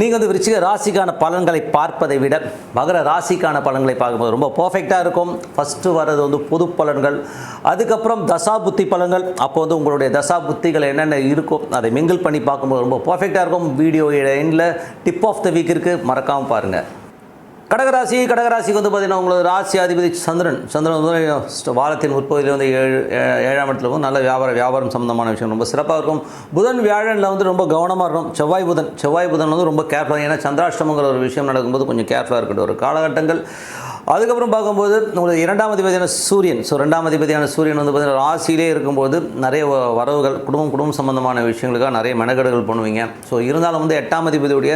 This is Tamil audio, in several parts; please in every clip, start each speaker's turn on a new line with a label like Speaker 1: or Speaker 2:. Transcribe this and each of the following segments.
Speaker 1: நீங்கள் வந்து விருச்சிக ராசிக்கான பலன்களை பார்ப்பதை விட மகர ராசிக்கான பலன்களை பார்க்கும்போது ரொம்ப பர்ஃபெக்டாக இருக்கும். ஃபஸ்ட்டு வர்றது வந்து பொது பலன்கள். அதுக்கப்புறம் தசா புத்தி பலன்கள். அப்போ வந்து உங்களுடைய தசா புத்திகள் என்னென்ன இருக்கும் அதை மிங்கிள் பண்ணி பார்க்கும்போது ரொம்ப பர்ஃபெக்டாக இருக்கும். வீடியோ எண்டில் டிப் ஆஃப் த வீக் இருக்குது மறக்காமல் பாருங்கள் கடகராசி கடகராசிக்கு வந்து பார்த்தீங்கன்னா உங்களோட ராசி அதிபதி சந்திரன். சந்திரன் வந்து வாரத்தின் உற்பத்தியில் வந்து ஏழு ஏழாம் இடத்துல இருக்கும். நல்ல வியாபாரம் வியாபாரம் சம்மந்தமான விஷயம். ரொம்ப சிறப்பாக இருக்கும். புதன் வியாழனில் வந்து ரொம்ப கவனமாக இருக்கும். செவ்வாய் புதன் செவ்வாய் புதன் வந்து ரொம்ப கேர்ஃபுல்லாக ஏன்னா சந்திராஷ்டமங்கிற ஒரு விஷயம் நடக்கும்போது கொஞ்சம் கேர்ஃபுல்லாக இருக்கட்டும். ஒரு காலகட்டங்கள் அதுக்கப்புறம் பார்க்கும்போது உங்களுக்கு இரண்டாம் அதிபதியான சூரியன். ஸோ ரெண்டாம் அதிபதியான சூரியன் வந்து பார்த்தீங்கன்னா ராசியிலே இருக்கும்போது நிறைய வ- வரவுகள் குடும்பம் குடும்பம் சம்பந்தமான விஷயங்களுக்காக நிறைய மெனக்கெடுகள் பண்ணுவீங்க. ஸோ இருந்தாலும் வந்து எட்டாம் அதிபதியுடைய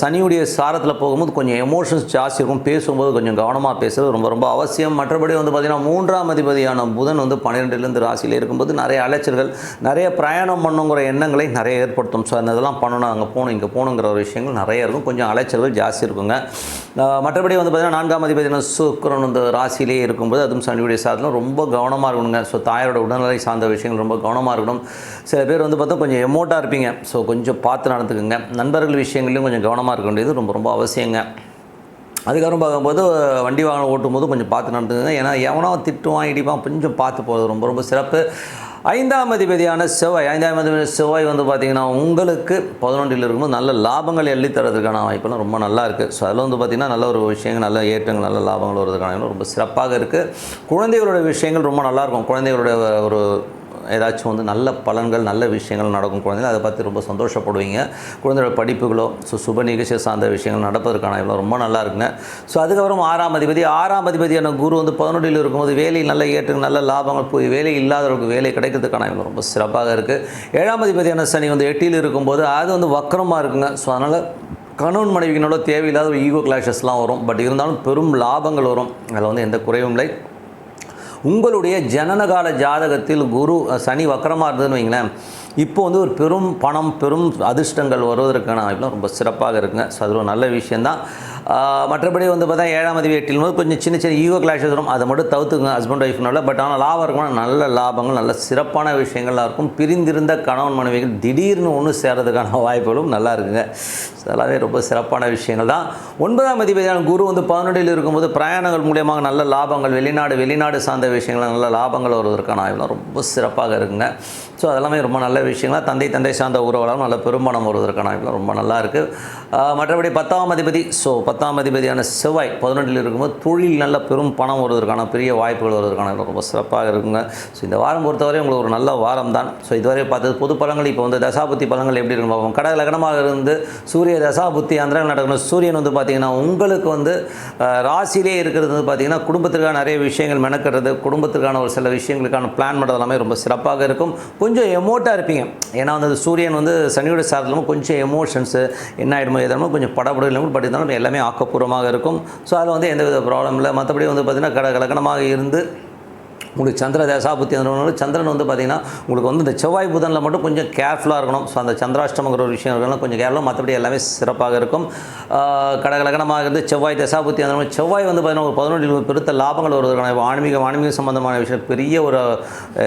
Speaker 1: சனியுடைய சாரத்தில் போகும்போது கொஞ்சம் எமோஷன்ஸ் ஜாஸ்தி இருக்கும். பேசும்போது கொஞ்சம் கவனமாக பேசுறது ரொம்ப ரொம்ப அவசியம். மற்றபடி வந்து பார்த்திங்கன்னா மூன்றாம் அதிபதியான புதன் வந்து பன்னிரெண்டுலேருந்து ராசியில் இருக்கும்போது நிறைய அலைச்சல்கள் நிறைய பிரயாணம் பண்ணுங்கிற எண்ணங்களை நிறைய ஏற்படுத்தும். ஸோ அந்த இதெல்லாம் பண்ணணும் அங்கே போகணும் இங்கே போகணுங்கிற ஒரு விஷயங்கள் நிறைய இருக்கும். கொஞ்சம் அலைச்சல்கள் ஜாஸ்தி இருக்குங்க. மற்றபடி வந்து பார்த்திங்கன்னா நான்காம் அதிபதியான சுக்கரன் வந்து ராசியிலே இருக்கும்போது அதுவும் சனியுடைய சாதனம் ரொம்ப கவனமாக இருக்கணுங்க. ஸோ தாயோட உடல்நிலை சார்ந்த விஷயங்கள் ரொம்ப கவனமாக இருக்கணும். சில பேர் வந்து பார்த்தா கொஞ்சம் எமோட்டாக இருப்பீங்க. ஸோ கொஞ்சம் பார்த்து நடந்துக்குங்க. நண்பர்கள் விஷயங்களையும் கொஞ்சம் கவனமாக இருக்க வேண்டியது ரொம்ப ரொம்ப அவசியங்க. அதுக்கப்புறம் பார்க்கும்போது வண்டி வாகனம் ஓட்டும்போது கொஞ்சம் பார்த்து நடந்துக்குங்க. ஏன்னா எவனோ திட்டுவான் இடிப்பான் கொஞ்சம் பார்த்து போகிறது ரொம்ப ரொம்ப சிறப்பு. ஐந்தாம் அதிபதியான செவ்வாய் ஐந்தாம் அதிபதி செவ்வாய் வந்து பார்த்திங்கன்னா உங்களுக்கு பதினொன்றில் இருக்கும்போது நல்ல லாபங்கள் எள்ளி தரதுக்கான வாய்ப்பெல்லாம் ரொம்ப நல்லா இருக்குது ஸோ அதில் வந்து பார்த்திங்கன்னா நல்ல ஒரு விஷயங்கள் நல்ல ஏற்றங்கள் நல்ல லாபங்கள் வருதுக்கான ரொம்ப சிறப்பாக இருக்குது குழந்தைகளோட விஷயங்கள் ரொம்ப நல்லாயிருக்கும் குழந்தைகளோட ஒரு ஏதாச்சும் வந்து நல்ல பலன்கள் நல்ல விஷயங்கள் நடக்கும் குழந்தைகள் அதை பார்த்து ரொம்ப சந்தோஷப்படுவீங்க. குழந்தையோட படிப்புகளோ ஸோ சுப நிகழ்ச்சி சார்ந்த விஷயங்கள் நடப்பதற்கான இவ்வளோ ரொம்ப நல்லா இருக்குங்க. ஸோ அதுக்கப்புறம் ஆறாம் அதிபதி. ஆறாம் அதிபதியான குரு வந்து பதினொன்றில் இருக்கும்போது வேலை நல்ல ஏற்று நல்ல லாபங்கள் போய் வேலை இல்லாதவர்களுக்கு வேலை கிடைக்கிறதுக்கான இவ்வளோ ரொம்ப சிறப்பாக இருக்குது ஏழாம் அதிபதியான சனி வந்து எட்டியில் இருக்கும்போது அது வந்து வக்கரமாக இருக்குங்க. ஸோ அதனால் கணவன் மனைவிகளோட தேவையில்லாத ஒரு ஈகோ கிளாஷஸ்லாம் வரும். பட் இருந்தாலும் பெரும் லாபங்கள் வரும். அதில் வந்து எந்த குறைவும் இல்லை. உங்களுடைய ஜனனகால ஜாதகத்தில் குரு சனி வக்கரமாக இருந்ததுன்னு வைங்களேன். இப்போ வந்து ஒரு பெரும் பணம் பெரும் அதிர்ஷ்டங்கள் வருவதற்கான வாய்ப்புலாம் ரொம்ப சிறப்பாக இருக்குங்க. ஸோ அது ஒரு நல்ல விஷயந்தான் மற்றபடி வந்து பார்த்தா ஏழாம் அதிபதி எட்டில் போது கொஞ்சம் சின்ன சின்ன ஈகோ கிளாஷஸ் வரும். அதை மட்டும் தவிர்த்துங்க ஹஸ்பண்ட் ஒய்ஃப்னால பட் ஆனால் லாபம் இருக்கணும் நல்ல லாபங்கள் நல்ல சிறப்பான விஷயங்கள்லாம் இருக்கும். பிரிந்திருந்த கணவன் மனைவிகள் திடீர்னு ஒன்று சேர்றதுக்கான வாய்ப்புகளும் நல்லா இருக்குங்க. ஸோ ரொம்ப சிறப்பான விஷயங்கள் தான். ஒன்பதாம் அதிபதியான குரு வந்து பதினொன்றில் இருக்கும்போது பிரயாணங்கள் மூலியமாக நல்ல லாபங்கள் வெளிநாடு வெளிநாடு சார்ந்த விஷயங்கள் நல்ல லாபங்கள் வருவதற்கான வாய்ப்புலாம் ரொம்ப சிறப்பாக இருக்குங்க. ஸோ அதெல்லாமே ரொம்ப நல்ல விஷயங்களா? தந்தை தந்தை சார்ந்த உறவுகளாலும் நல்ல பெருமானம் வருவதற்கான வாய்ப்புலாம் ரொம்ப நல்லா இருக்குது மற்றபடி பத்தாம் அதிபதி. ஸோ பத்தாம் அதிபதியான செவ்வாய் பதினெட்டில் இருக்கும்போது தொழில் நல்ல பெரும் பணம் வருவதற்கான பெரிய வாய்ப்புகள் வருவதற்கான ரொம்ப சிறப்பாக இருக்குங்க. ஸோ இந்த வாரம் பொறுத்தவரை உங்களுக்கு ஒரு நல்ல வாரம் தான் ஸோ இதுவரை பார்த்தது பொது பழங்கள் இப்போ வந்து தசாபுத்தி பழங்கள் எப்படி இருக்கும் பார்ப்போம். கடக லக்னமாக இருந்து சூரிய தசாபுத்தி அந்தரங்கள் நடக்கணும். சூரியன் வந்து பார்த்திங்கன்னா உங்களுக்கு வந்து ராசியிலே இருக்கிறது வந்து பார்த்திங்கன்னா குடும்பத்திற்கான நிறைய விஷயங்கள் மெனக்கிறது குடும்பத்திற்கான ஒரு சில விஷயங்களுக்கான பிளான் பண்ணுறது எல்லாமே ரொம்ப சிறப்பாக இருக்கும். கொஞ்சம் எமோட்டாக இருப்பீங்க. ஏன்னா வந்து சூரியன் வந்து சனியோட சாரத்திலும் கொஞ்சம் எமோஷன்ஸு என்ன ஆகிடுமோ எதாலும் கொஞ்சம் படப்பட இல்லாமல் பட் இருந்தாலும் எல்லாமே ஆக்கப்பூர்வமாக இருக்கும். ஸோ அதில் வந்து எந்த வித ப்ராப்ளம் இல்லை. மற்றபடி வந்து பார்த்திங்கன்னா கட கலக்கணமாக இருந்து உங்களுக்கு சந்திர தசாபுத்தி அந்த சந்திரன் வந்து பார்த்திங்கன்னா உங்களுக்கு வந்து இந்த செவ்வாய் புதனில் மட்டும் கொஞ்சம் கேர்ஃபுல்லாக இருக்கணும். ஸோ அந்த சந்திராஷ்டமங்கிற ஒரு விஷயம் இருக்கணும் கொஞ்சம் கேர்ஃபுல்லாக மற்றபடி எல்லாமே சிறப்பாக இருக்கும். கடகலகனமாக இருந்து செவ்வாய் தசாபுத்தி அந்த செவ்வாய் வந்து பார்த்திங்கன்னா ஒரு பதினொன்றில் பெருத்த லாபங்கள் வருவதற்கான ஆன்மீக ஆன்மீக சம்பந்தமான விஷயம் பெரிய ஒரு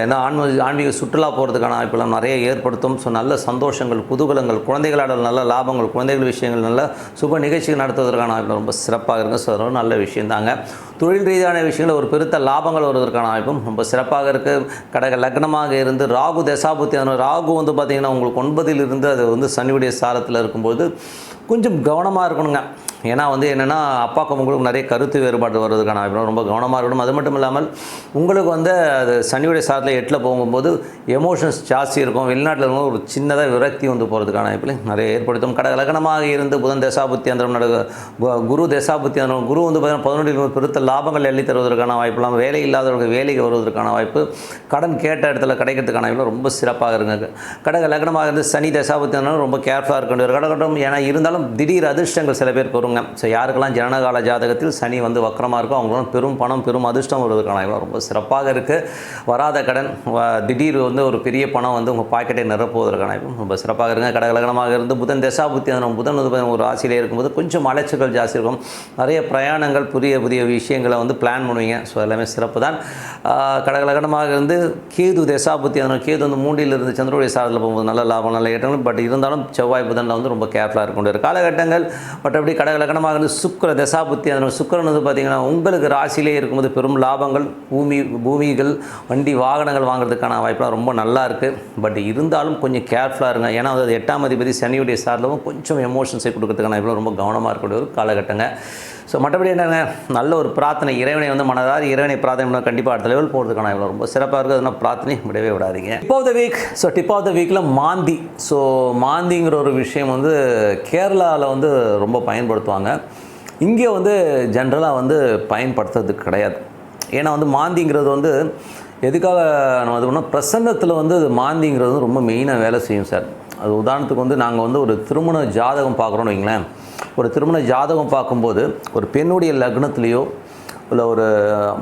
Speaker 1: என்ன ஆன்மீக ஆன்மீக சுற்றுலா போகிறதுக்கான வாய்ப்பெல்லாம் நிறைய ஏற்படுத்தும். ஸோ நல்ல சந்தோஷங்கள் குதூகலங்கள் குழந்தைகளாடல் நல்ல லாபங்கள் குழந்தைகள் விஷயங்கள் நல்ல சுப நிகழ்ச்சிகள் நடத்துவதற்கான வாய்ப்பு ரொம்ப சிறப்பாக இருக்கும். ஸோ நல்ல விஷயம்தாங்க தொழில் ரீதியான விஷயங்கள் ஒரு பெருத்த லாபங்கள் வருவதற்கான வாய்ப்பும் ரொம்ப சிறப்பாக இருக்குது கடக லக்னமாக இருந்து ராகு தசாபுத்தி ராகு வந்து பார்த்திங்கன்னா உங்களுக்கு ஒன்பதில் இருந்து அது வந்து சனியுடைய சாரத்தில் இருக்கும்போது கொஞ்சம் கவனமாக இருக்கணுங்க. ஏன்னா வந்து என்னென்னா அப்பாக்கும் உங்களுக்கு நிறைய கருத்து வேறுபாடு வர்றதுக்கான வாய்ப்பு ரொம்ப கவனமாக இருக்கணும். அது மட்டும் இல்லாமல் உங்களுக்கு வந்து அது சனியுடைய சாரத்தில் எட்டில் போகும்போது எமோஷன்ஸ் ஜாஸ்தி இருக்கும். வெளிநாட்டில் இருக்கும் ஒரு சின்னதாக விரக்தி வந்து போகிறதுக்கான வாய்ப்பில் நிறைய ஏற்படுத்தும். கடக லக்னமாக இருந்து புதன் தசாபுத்தி அந்தரம் நடக்க கு- குரு தசாபுத்தி அந்தரம் குரு வந்து பார்த்தீங்கன்னா பதினொன்றில் பெருத்த லாபங்கள் எள்ளி தருவதற்கான வாய்ப்புலாம் வேலை இல்லாதவர்களுக்கு வேலைக்கு வருவதற்கான வாய்ப்பு கடன் கேட்ட இடத்துல கிடைக்கிறதுக்கான வாய்ப்பு ரொம்ப சிறப்பாக இருங்க கடக லக்னமாக இருந்து சனி தசாபுத்தி அந்தரம் ரொம்ப கேர்ஃபுல்லாக இருக்க வேண்டிய கடகட்டம். ஏன்னா இருந்தாலும் திடீர் அதிர்ஷ்டங்கள் சில பேருக்கு வரும் சொல்லுவாங்க ஸோ யாருக்கெல்லாம் ஜனனகால ஜாதகத்தில் சனி வந்து வக்கரமாக இருக்கோ அவங்களும் பெரும் பணம் பெரும் அதிர்ஷ்டம் வருவதற்கான வாய்ப்பு ரொம்ப சிறப்பாக இருக்குது வராத கடன் திடீர் வந்து ஒரு பெரிய பணம் வந்து உங்கள் பாக்கெட்டை நிரப்புவதற்கான வாய்ப்பு ரொம்ப சிறப்பாக இருக்குங்க. கடகலகனமாக இருந்து புதன் தசாபுத்தி அந்த புதன் வந்து ஒரு ஆசையிலே இருக்கும்போது கொஞ்சம் அலைச்சல்கள் ஜாஸ்தி இருக்கும். நிறைய பிரயாணங்கள் புதிய புதிய விஷயங்களை வந்து பிளான் பண்ணுவீங்க. ஸோ எல்லாமே சிறப்பு தான். கடகலகனமாக இருந்து கேது தசாபுத்தி அந்த கேது வந்து மூண்டில் இருந்து சந்திரனுடைய சாரத்தில் போகும்போது நல்ல லாபம் நல்ல ஏற்றங்கள். பட் இருந்தாலும் செவ்வாய் புதனில் வந்து ரொம்ப கேர்ஃபுல்லாக இருக்கும் காலகட்டங்கள். மற்றபடி லக்னமாக இருந்து சுக்கர தசாபுத்தி. அந்த சுக்கரன் வந்து பார்த்திங்கன்னா உங்களுக்கு ராசியிலே இருக்கும்போது பெரும் லாபங்கள் பூமி பூமிகள் வண்டி வாகனங்கள் வாங்குறதுக்கான வாய்ப்பெலாம் ரொம்ப நல்லா இருக்குது பட் இருந்தாலும் கொஞ்சம் கேர்ஃபுல்லாக இருங்க. ஏன்னா அது எட்டாம் அதிபதி சனியுடைய சார்லவும் கொஞ்சம் எமோஷன்ஸை கொடுக்கறதுக்கான வாய்ப்புலாம் ரொம்ப கவனமாக இருக்கக்கூடிய ஒரு காலகட்டங்க. ஸோ மற்றபடி என்னங்க? நல்ல ஒரு பிரார்த்தனை. இறைவனை வந்து மனதார் இறைவனை பிரார்த்தனை கண்டிப்பாக அடுத்த லெவல் போகிறதுக்கான இவ்வளோ ரொம்ப சிறப்பாக இருக்குது அதனால் பிரார்த்தனை விடவே விடாதீங்க. Dip of the week so dip of the வீக்கில் மாந்தி. ஸோ மாந்திங்கிற ஒரு விஷயம் வந்து கேரளாவில் வந்து ரொம்ப பயன்படுத்துவாங்க. இங்கே வந்து ஜென்ரலாக வந்து பயன்படுத்துறது கிடையாது. ஏன்னா வந்து மாந்திங்கிறது வந்து எதுக்காக நம்ம இது பண்ணோம்? பிரசன்னத்தில் வந்து அது மாந்திங்கிறது ரொம்ப மெயினாக வேலை செய்யும் சார். அது உதாரணத்துக்கு வந்து நாங்கள் வந்து ஒரு திருமண ஜாதகம் பார்க்குறோன்னு வைங்களேன். ஒரு திருமண ஜாதகம் பார்க்கும்போது ஒரு பெண்ணுடைய லக்னத்துலேயோ இல்லை ஒரு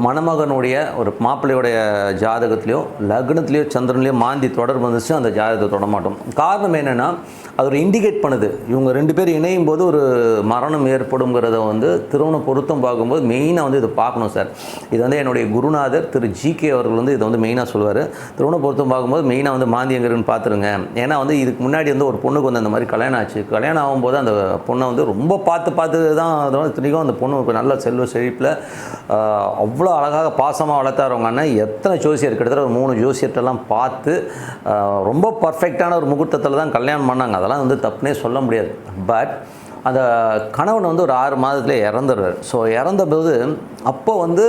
Speaker 1: மணமகனுடைய ஒரு மாப்பிள்ளையுடைய ஜாதகத்துலேயோ லக்னத்துலேயோ சந்திரன்லேயோ மாந்தி தொடர்பு வந்துச்சு அந்த ஜாதகத்தை தொடமாட்டோம். காரணம் என்னென்னா அது ஒரு இண்டிகேட் பண்ணுது. இவங்க ரெண்டு பேர் இணையும் போது ஒரு மரணம் ஏற்படுங்கிறத வந்து திருமண பொருத்தம் பார்க்கும்போது மெயினாக வந்து இதை பார்க்கணும் சார் இது வந்து என்னுடைய குருநாதர் திரு ஜிகே அவர்கள் வந்து இதை வந்து மெயினாக சொல்லுவார். திருமண பொருத்தம் பார்க்கும்போது மெயினாக வந்து மாந்தியங்கர்னு பார்த்துருங்க. ஏன்னா வந்து இதுக்கு முன்னாடி வந்து ஒரு பொண்ணுக்கு வந்து அந்த மாதிரி கல்யாணம் ஆச்சு. கல்யாணம் ஆகும்போது அந்த பொண்ணை வந்து ரொம்ப பார்த்து பார்த்து தான் அதனால இத்தனைக்கும் அந்த பொண்ணு நல்ல செல்வ செழிப்பில் அவ்வளோ அழகாக பாசமாக வளர்த்தாருவாங்கன்னா அண்ணன். எத்தனை ஜோசியர் கிட்டத்தட்ட ஒரு மூணு ஜோசியர்கிட்டலாம் பார்த்து ரொம்ப பர்ஃபெக்டான ஒரு முகூர்த்தத்தில் தான் கல்யாணம் பண்ணாங்க. அதெல்லாம் வந்து தப்புனே சொல்ல முடியாது. பட் அந்த கணவன் வந்து ஒரு ஆறு மாதத்துல இறந்துடுறாரு. ஸோ இறந்தபோது அப்போ வந்து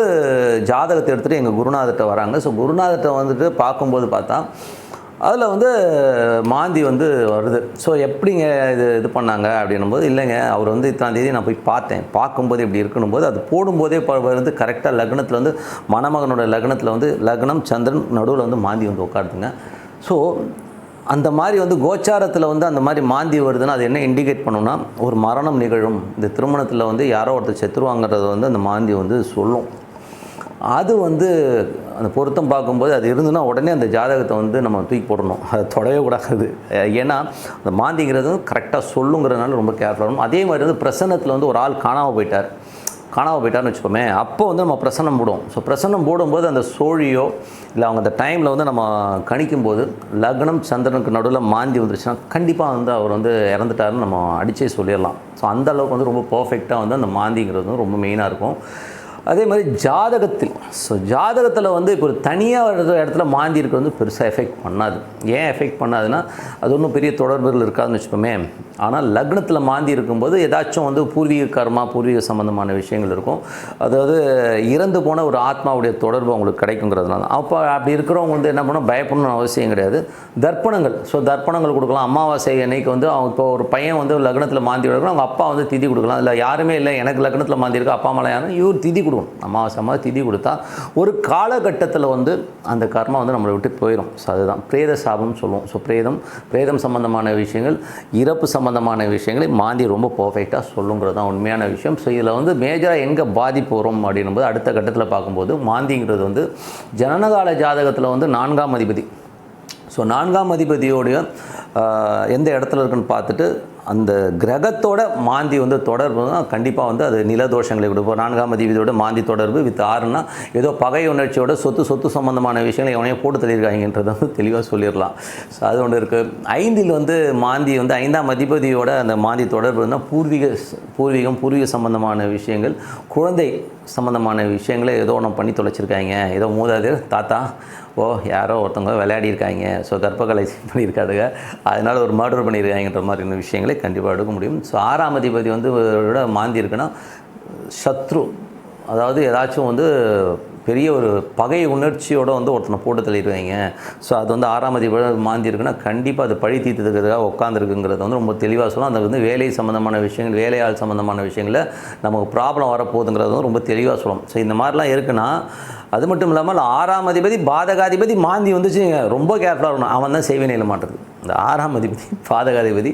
Speaker 1: ஜாதகத்தை எடுத்துகிட்டு எங்கள் குருநாதர்கிட்ட வராங்க. ஸோ குருநாதர்கிட்ட வந்துட்டு பார்க்கும்போது பார்த்தா அதில் வந்து மாந்தி வந்து வருது. ஸோ எப்படிங்க இது இது பண்ணாங்க அப்படின்னும்போது இல்லைங்க அவர் வந்து இத்தனாம் தேதி நான் போய் பார்த்தேன். பார்க்கும்போது இப்படி இருக்கணும் போது அது போடும்போதே இப்போ வந்து கரெக்டாக லக்னத்தில் வந்து மணமகனோட லக்னத்தில் வந்து லக்னம் சந்திரன் நடுவில் வந்து மாந்தி வந்து உட்காருதுங்க. ஸோ அந்த மாதிரி வந்து கோச்சாரத்தில் வந்து அந்த மாதிரி மாந்தி வருதுன்னா அது என்ன இண்டிகேட் பண்ணுன்னா ஒரு மரணம் நிகழும். இந்த திருமணத்தில் வந்து யாரோ ஒருத்தர் செத்துருவாங்கிறத வந்து அந்த மாந்தி வந்து சொல்லும். அது வந்து அந்த பொருத்தம் பார்க்கும்போது அது இருந்துன்னா உடனே அந்த ஜாதகத்தை வந்து நம்ம தூக்கி போடணும். அதை தொடவே கூடாது. ஏன்னா அந்த மாந்திங்கிறது கரெக்டாக சொல்லுங்கிறதுனால ரொம்ப கேர்ஃபுல்லாக அதே மாதிரி வந்து பிரசன்னத்தில் வந்து ஒரு ஆள் காணாமல் போயிட்டார். காணாமல் போயிட்டார்னு வச்சுக்கோமே அப்போ வந்து நம்ம பிரசன்னம் போடுவோம். ஸோ பிரசன்னம் போடும்போது அந்த சோழியோ இல்லை அவங்க அந்த டைமில் வந்து நம்ம கணிக்கும்போது லக்னம் சந்திரனுக்கு நடுவில் மாந்தி வந்துருச்சுன்னா கண்டிப்பாக வந்து அவர் வந்து இறந்துட்டாருன்னு நம்ம அடித்தே சொல்லிடலாம். ஸோ அந்த அளவுக்கு வந்து ரொம்ப பர்ஃபெக்டாக வந்து அந்த மாந்திங்கிறது வந்து ரொம்ப மெயினாக இருக்கும். அதே மாதிரி ஜாதகத்தில் ஸோ ஜாதகத்தில் வந்து இப்போ ஒரு தனியாக ஒரு இடத்துல மாந்தி இருக்கிறது வந்து பெருசாக எஃபெக்ட் பண்ணாது. ஏன் எஃபெக்ட் பண்ணாதுன்னா அது ஒன்றும் பெரிய தொடர்புகள் இருக்காதுன்னு வச்சுக்கோமே. ஆனால் லக்னத்தில் மாந்தி இருக்கும்போது ஏதாச்சும் வந்து பூர்வீக கர்மா பூர்வீக சம்மந்தமான விஷயங்கள் இருக்கும். அதாவது இறந்து போன ஒரு ஆத்மாவுடைய தொடர்பு அவங்களுக்கு கிடைக்குங்கிறதுனால. அப்போ அப்படி இருக்கிறவங்க வந்து என்ன பண்ணணும்? பயப்படணும்னு அவசியம் கிடையாது. தர்ப்பணங்கள் ஸோ தர்ப்பணங்கள் கொடுக்கலாம். அமாவாசை அன்னைக்கு வந்து அவங்க இப்போ ஒரு பையன் வந்து லக்னத்தில் மாந்தி எடுக்கணும் அவங்க அப்பா வந்து திதி கொடுக்கலாம். இல்லை யாருமே இல்லை. எனக்கு லக்னத்தில் மாந்தி இருக்கு அப்பா அம்மா யாரும் இவர் திதி கொடுக்கணும். அமாவாசை மாதிரி திதி கொடுத்தா ஒரு காலகட்டத்தில் வந்து அந்த கர்மா வந்து நம்மளை விட்டு போயிடும் ஸோ அதுதான். பிரேத சாபம்னு சொல்லுவோம். ஸோ பிரேதம் பிரேதம் சம்பந்தமான விஷயங்கள் இறப்பு சம்பந்தமான விஷயங்களை மாந்தி ரொம்ப பர்ஃபெக்டாக சொல்லுங்கிறது தான் உண்மையான விஷயம். ஸோ இதில் வந்து மேஜராக எங்கே பாதிப்பு வரும் அப்படின்னும்போது அடுத்த கட்டத்தில் பார்க்கும்போது மாந்திங்கிறது வந்து ஜனனகால ஜாதகத்தில் வந்து நான்காம் அதிபதி. ஸோ நான்காம் அதிபதியோடைய எந்த இடத்துல இருக்குன்னு பார்த்துட்டு அந்த கிரகத்தோட மாந்தி வந்து தொடர்பு கண்டிப்பாக வந்து அது நிலதோஷங்களை கொடுப்போம் நான்காம் அதிபதியோட மாந்தி தொடர்பு வித் ஆறுனா ஏதோ பகை உணர்ச்சியோட சொத்து சொத்து சம்பந்தமான விஷயங்களை எவனையும் போட்டு தள்ளியிருக்காங்கன்றதை வந்து தெளிவாக சொல்லிடலாம். ஸோ அது ஒன்று இருக்குது ஐந்தில் வந்து மாந்தி வந்து ஐந்தாம் அதிபதியோட அந்த மாந்தி தொடர்பு இருந்தால் பூர்வீக பூர்வீகம் பூர்வீக சம்பந்தமான விஷயங்கள் குழந்தை சம்மந்தமான விஷயங்களை ஏதோ ஒன்று பண்ணி தொலைச்சிருக்காங்க. ஏதோ மூதாது தாத்தா ஓ யாரோ ஒருத்தவங்க விளையாடிருக்காங்க ஸோ கர்ப்பகலை பண்ணியிருக்காருங்க அதனால் ஒரு மர்டர் பண்ணியிருக்காங்கன்ற மாதிரியான விஷயங்களை கண்டிப்பாக எடுக்க முடியும். ஸோ ஆறாம் அதிபதி வந்து விட மாந்தி இருக்குன்னா சத்ரு அதாவது ஏதாச்சும் வந்து பெரிய ஒரு பகை உணர்ச்சியோடு வந்து ஒருத்தனை போட்டு தள்ளிடுவாங்க. ஸோ அது வந்து ஆறாம் அதிபதி மாந்தி இருக்குன்னா கண்டிப்பாக அது பழி தீர்த்துக்கிறதுக்காக உட்காந்துருக்குங்கிறது வந்து ரொம்ப தெளிவாக சொல்லலாம் அந்த வந்து வேலை சம்மந்தமான விஷயங்கள் வேலையாள் சம்மந்தமான விஷயங்களில் நமக்கு ப்ராப்ளம் வரப்போகுதுங்கிறது வந்து ரொம்ப தெளிவாக சொல்லணும். ஸோ இந்த மாதிரிலாம் இருக்குன்னா அது மட்டும் இல்லாமல் ஆறாம் அதிபதி பாதகாதிபதி மாந்தி வந்துச்சு ரொம்ப கேர்ஃபுல்லாக இருக்கணும். அவன் தான் செய்வினையில் மாட்டுறது இந்த ஆறாம் அதிபதி பாதகாதிபதி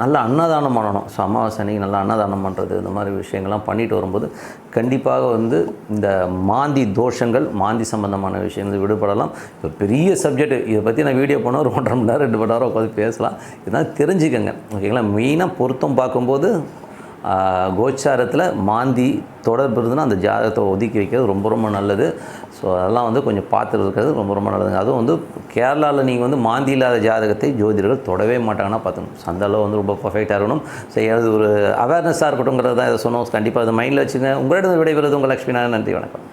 Speaker 1: நல்ல அன்னதானம் பண்ணணும். ஸோ அமாவாசை அன்னைக்கு நல்லா அன்னதானம் பண்ணுறது இந்த மாதிரி விஷயங்கள்லாம் பண்ணிட்டு வரும்போது கண்டிப்பாக வந்து இந்த மாந்தி தோஷங்கள் மாந்தி சம்பந்தமான விஷயங்கள் விடுபடலாம். இப்போ பெரிய சப்ஜெக்ட் இதை பற்றி நான் வீடியோ போனால் ஒரு ஒன்றரை மணி நேரம் ரெண்டு மணி நேரம் உட்காந்து பேசலாம். இதெல்லாம் தெரிஞ்சுக்கங்க. ஓகேங்களா? மெயினாக பொருத்தம் பார்க்கும்போது கோச்சாரத்தில் மாந்தி தொடர்பு இருந்ததுன்னா அந்த ஜாதகத்தை ஒதுக்கி வைக்கிறது ரொம்ப ரொம்ப நல்லது. ஸோ அதெல்லாம் வந்து கொஞ்சம் பார்த்துட்டு இருக்கிறது ரொம்ப ரொம்ப நல்லதுங்க. அதுவும் வந்து கேரளாவில் நீங்கள் வந்து மாந்தி இல்லாத ஜாதகத்தை ஜோதிடர்கள் தொடவே மாட்டாங்கன்னா பார்த்துக்கணும். ஸோ அந்த அளவு வந்து ரொம்ப பர்ஃபெக்டாக இருக்கணும். ஸோ அது ஒரு அவேர்னஸாக இருக்கட்டும்ங்கிறது தான் இதை சொன்னோம். கண்டிப்பாக அதை மைண்டில் வச்சுங்க. உங்களிடம் விடைபெறுவது உங்கள் லக்ஷ்மி நன்றி வணக்கம்.